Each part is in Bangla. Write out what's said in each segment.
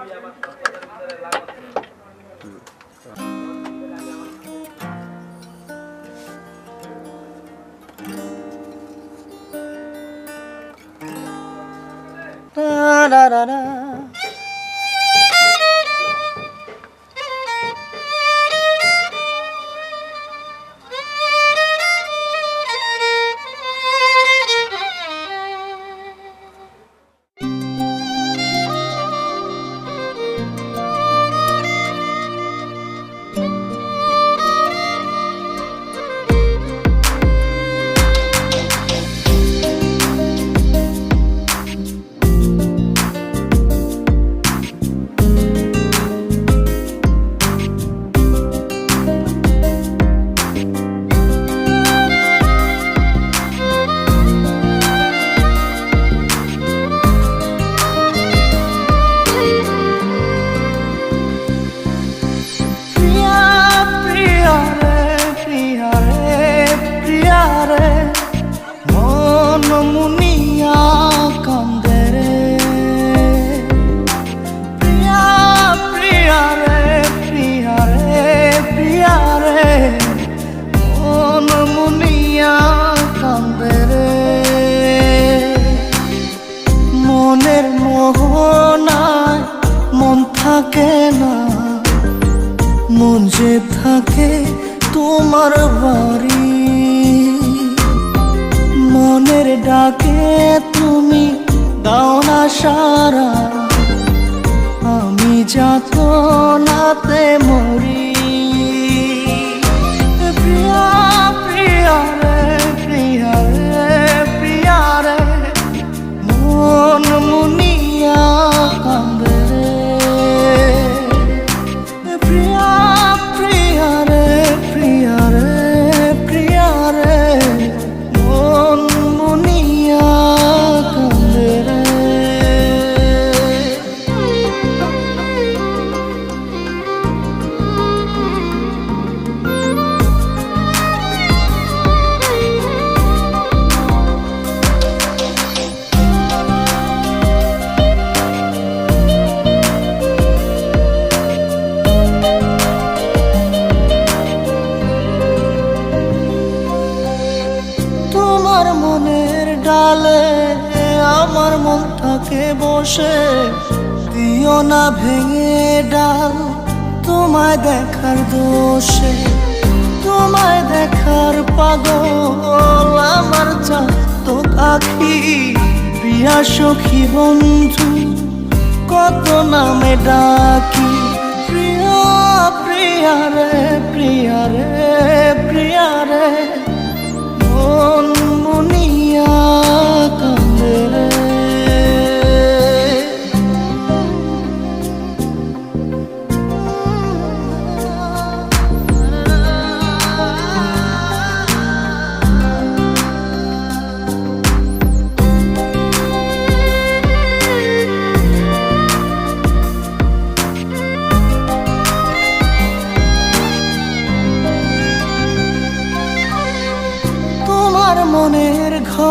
প্রিয়া মন মুনিয়া ডাকে তুমি দাও না সারা। আমি যাত নাতে মরি ডালে আমার মনটাকে বসে, দিও না ভেঙে ডাল, তোমায় দেখার দোষে, তোমায় দেখার পাগল, আমার তো আখি প্রিয়া সখী বন্ধু, কত নামে ডাকি, প্রিয়া প্রিয়া রে প্রিয়া রে প্রিয়া রে, মন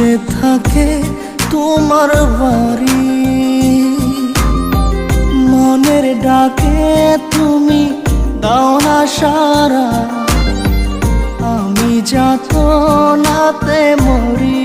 যে থাকে তোমার বাড়ি। মনের ডাকে তুমি দাও না সারা। আমি যাত নাতে মরি।